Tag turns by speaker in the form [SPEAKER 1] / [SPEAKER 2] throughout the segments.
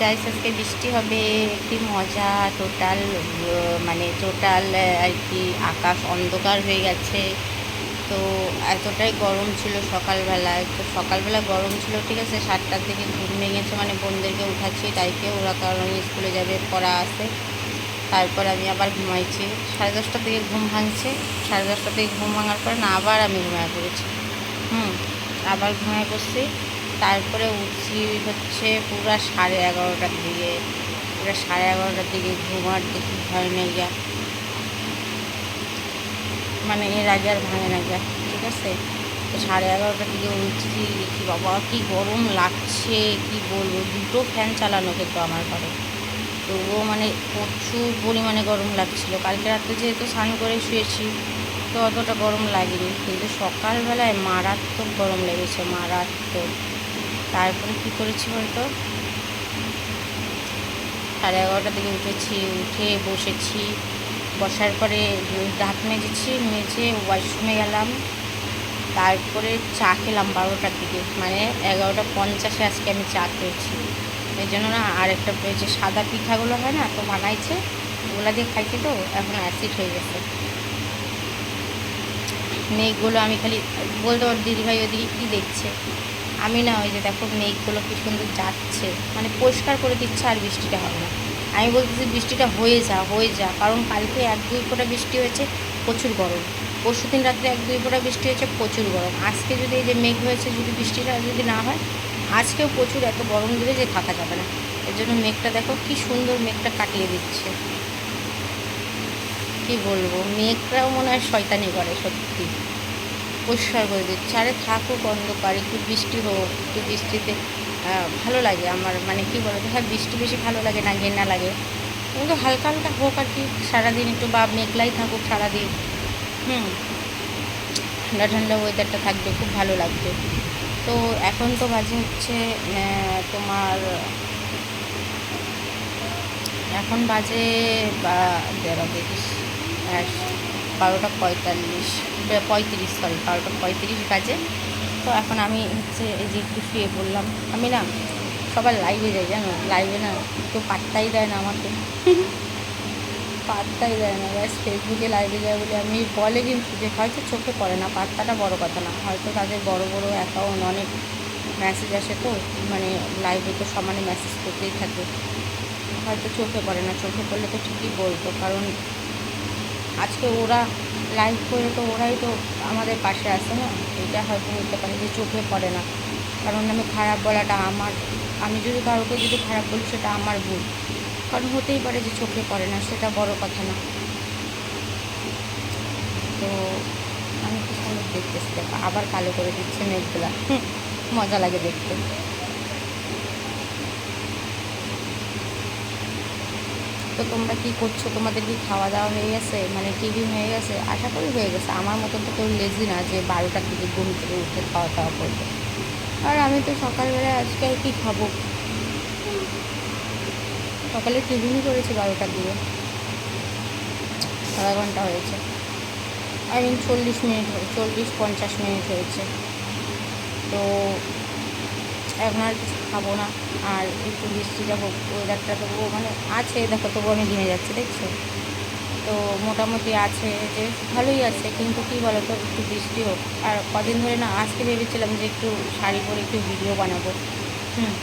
[SPEAKER 1] Guys আজকে বৃষ্টি হবে একটি মজা টোটাল মানে টোটাল আর কি আকাশ অন্ধকার হয়ে গেছে। তো এতটাই গরম ছিল সকালবেলায়, তো সকালবেলা গরম ছিল, ঠিক আছে, সাতটার দিকে ঘুম ভেঙেছে মানে বোনদেরকে উঠাচ্ছি তাইকে ওরা কারণ স্কুলে যাবে, পড়া আছে। তারপর আমি আবার ঘুমাইছি। সাড়ে দশটার দিকে ঘুম ভাঙছে। সাড়ে দশটার দিকে ঘুম ভাঙার পর না, আবার আমি ঘুমায় পড়েছি। হুম, আবার ঘুমায় পড়ছি তারপরে উঠছি হচ্ছে পুরো সাড়ে এগারোটার দিকে। পুরো সাড়ে এগারোটার দিকে ঘুমার দেখি ভয় নেই গা মানে এর আগে আর ভাঙে না গা ঠিক আছে? তো সাড়ে এগারোটার দিকে উঠছি, দেখি বাবা কি গরম লাগছে, কি বলব? দুটো ফ্যান চালানো কিন্তু আমার ঘরে। তবুও মানে প্রচুর পরিমাণে গরম লাগছিল। কালকে রাত্রে যেহেতু স্নান করে শুয়েছি, তো অতটা গরম লাগেনি। কিন্তু সকালবেলায় মারাত্মক গরম লেগেছে, মারাত্মক। তারপরে কী করেছি বলতো? সাড়ে এগারোটার দিকে উঠেছি, উঠে বসেছি। বসার পরে দাঁত মেজেছি, মেজে ওয়াশরুমে গেলাম। তারপরে চা খেলাম বারোটার দিকে। মানে এগারোটা পঞ্চাশে আজকে আমি চা খেয়েছি। এই জন্য না আর একটা যে সাদা পিঠাগুলো হয় না, তো বানাইছে। ওগুলা দিয়ে খাইছি তো, এখন অ্যাসিড হয়ে গেছে। মেঘগুলো আমি খালি বলতে পার, দিদিভাই ওদিকে কী দেখছে? আমি না ওই যে দেখো মেঘগুলো কি সুন্দর যাচ্ছে। মানে পরিষ্কার করে দিচ্ছে আর বৃষ্টিটা হবে না। আমি বলতেছি বৃষ্টিটা হয়ে যা হয়ে যা। কারণ কালকে এক দুই ফোঁটা বৃষ্টি হয়েছে, প্রচুর গরম। পরশু দিন রাত্রে এক দুই ফোঁটা বৃষ্টি হয়েছে, প্রচুর গরম। আজকে যদি এই যে মেঘ হয়েছে, যদি বৃষ্টিটা যদি না হয়, আজকেও প্রচুর এত গরম দেবে যে থাকা যাবে না। এর জন্য মেঘটা দেখো কি সুন্দর মেঘটা কাটিয়ে দিচ্ছে। কি বলব? মেঘটাও মনে হয় শয়তানি করে, সত্যি। পরিষ্কার করে দিচ্ছে। আরে থাকুক অন্ধকার একটু বৃষ্টি হোক, একটু বৃষ্টিতে ভালো লাগে আমার মানে কি বলতো হ্যাঁ বৃষ্টি বেশি ভালো লাগে না, ঘেন্না লাগে। কিন্তু হালকা হালকা হোক আর কি, সারাদিন একটু বা মেঘলাই থাকুক সারাদিন। হুম, ঠান্ডা ঠান্ডা ওয়েদারটা থাকবে, খুব ভালো লাগবে। তো এখন তো বাজে হচ্ছে তোমার, এখন বাজে বা, দেড় দেখিস বারোটা পঁয়তাল্লিশ পঁয়ত্রিশ সরি বারোটা পঁয়ত্রিশ বাজে। তো এখন আমি হচ্ছে এই যে একটু শুয়ে পড়লাম। আমি না সবার লাইভে যাই, জানো? লাইভে না কেউ পাত্তাই দেয় না আমাকে। পাত্তাই দেয় না। ব্যাস ফেসবুকে লাইভে যায় বলে আমি বলে কিন্তু যে হয়তো চোখে পড়ে না, পাত্তাটা বড় কথা না। হয়তো তাদের বড় বড় অ্যাকাউন্ট অনেক মেসেজ আসে তো মানে লাইভে তো সমানে মেসেজ করতেই থাকে। হয়তো চোখে পড়ে না। চোখে পড়লে তো ঠিকই বলতো, কারণ আজকে ওরা লাইভ করে তো ওরাই তো আমাদের পাশে আসে না? এটা হয়তো হতে পারে যে চোখে পড়ে না। কারণ আমি খারাপ বলাটা আমার, আমি যদি কারোকে যদি খারাপ বলি সেটা আমার ভুল। কারণ হতেই পারে যে চোখে পড়ে না, সেটা বড় কথা না। তো আমি কি সুন্দর দেখতেছি আবার কালো করে দিচ্ছে মেঘগুলা। মজা লাগে দেখতে। তো তোমরা কি করছ? তোমাদের কি খাওয়া দাওয়া হয়ে গেছে? মানে টিভি হয়ে গেছে? আশা করি হয়ে গেছে। আমার মতন তো কেউ লেজি না যে বারোটার দিকে ঘুম থেকে উঠে খাওয়া দাওয়া করবে। আর আমি তো সকালবেলায় আজকে আর কি খাব? সকালে টিফিনই করেছি বারোটার দিকে। আধা ঘণ্টা হয়েছে। আই মিন চল্লিশ মিনিট, চল্লিশ পঞ্চাশ মিনিট হয়েছে। তো এখন আর কিছু খাব না, আর একটু বৃষ্টিটা ওয়েদারটা তবুও মানে আছে, দেখো তবুও আমি ঘেমে যাচ্ছি, দেখছ? তো মোটামুটি আছে যে ভালোই আছে, কিন্তু কী বলো তো একটু বৃষ্টি হোক। আর কদিন ধরে না, আজকে ভেবেছিলাম যে একটু শাড়ি পরে একটু ভিডিও বানাবো। হুম।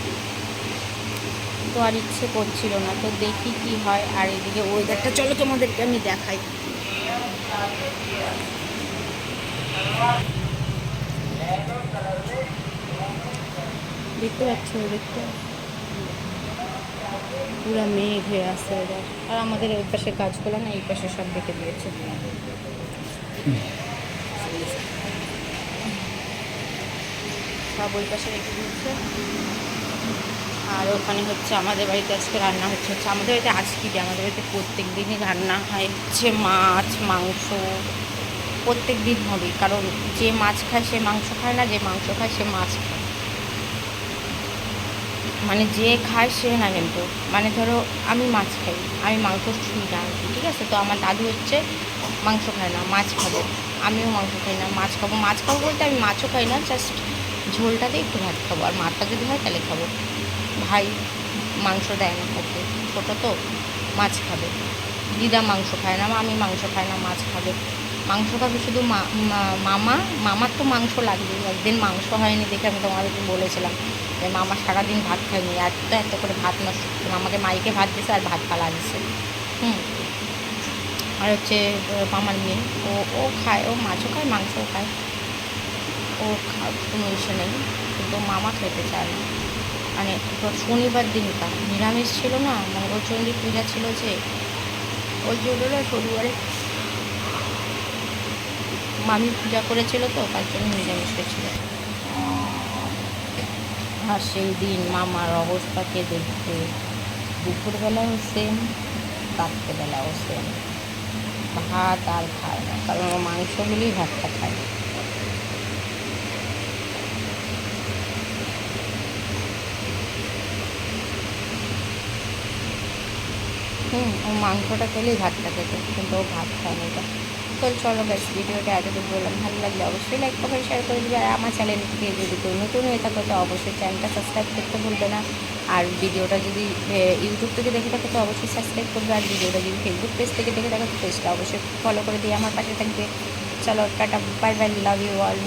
[SPEAKER 1] তো আর ইচ্ছে করছিল না, তো দেখি কি হয়, আর এদিকে ওয়েদারটা চলো তোমাদেরকে আমি দেখাই। দেখতে পাচ্ছ দেখতে? পুরো মেঘ হয়ে আসছে ওদের আর আমাদের ওই পাশে গাছগুলো না, এই পাশে সব দেখে দিয়েছে। সব ওই পাশে রেখে দিয়েছে। আর ওখানে হচ্ছে আমাদের বাড়িতে আজকে রান্না হচ্ছে হচ্ছে আমাদের বাড়িতে আজকে কি আমাদের বাড়িতে প্রত্যেক দিনই রান্না হয় হচ্ছে মাছ, মাংস। প্রত্যেক দিন হবে কারণ যে মাছ খায় সে মাংস খায় না, যে মাংস খায় সে মাছ খায়। মানে যে খায় সে না কিন্তু। মানে ধরো আমি মাছ খাই, আমি মাংস ছুঁই না ঠিক আছে? তো আমার দাদু হচ্ছে মাংস খায় না, মাছ খাব। আমিও মাংস খাই না, মাছ খাব। মাছ খাব বলতে আমি মাছও খাই না জাস্ট ঝোলটাতে একটু ভাত খাব। আর মাছটা যদি হয় তাহলে খাব। ভাই মাংস দেয় না ওকে ছোটো তো, মাছ খাবে। দিদা মাংস খায় না আমি মাংস খাই না, মাছ খাবে। মাংস খাবে শুধু মামা, মামার তো মাংস লাগবে একদিন মাংস হয়নি দেখে আমি তোমাদেরকে বলেছিলাম। যে মামা সারাদিন ভাত খায়নি এত এত করে ভাত নষ্ট মামাকে মাইকে ভাত দিছে আর ভাত পালা দিছে। হুম। আর হচ্ছে মামার মেয়ে, ও ও খায়, ও মাছও খায়, মাংসও খায়। ও কোনো ইসে নেই, কিন্তু মামা খেতে চায় না। মানে শনিবার দিনটা নিরামিষ ছিল না মানে ওর চণ্ডী পূজা ছিল যে, ওই জন্য শনিবারে মামি পূজা করেছিল তো, তার জন্য নিরামিষ হয়েছিল। আর সেই দিন মামার অবস্থাকে দেখতে দুপুরবেলাও সেম, রাত্রেবেলাও সেম। ভাত আর খায় না, কারণ মাংস হলেই ভাতটা খায়। হুম, ও মাংসটা খেলেই ভাতটা খেত, কিন্তু ও ভাত খায় না তো চলো ব্যাস ভিডিওটা এতটুকু বললাম। ভালো লাগলে অবশ্যই লাইক করে শেয়ার করে দেবে। আর আমার চ্যানেলটিকে যদি কেউ নতুন হয়ে থাকো, তো অবশ্যই চ্যানেলটা সাবস্ক্রাইব করতে ভুলবে না। আর ভিডিওটা যদি ইউটিউব থেকে দেখে থাকো, তো অবশ্যই সাবস্ক্রাইব করবে। আর ভিডিওটা যদি ফেসবুক পেজ থেকে দেখে থাকো, তো পেজটা অবশ্যই ফলো করে দিয়ে আমার পাশে থাকবে। চলো, tata bye bye love you all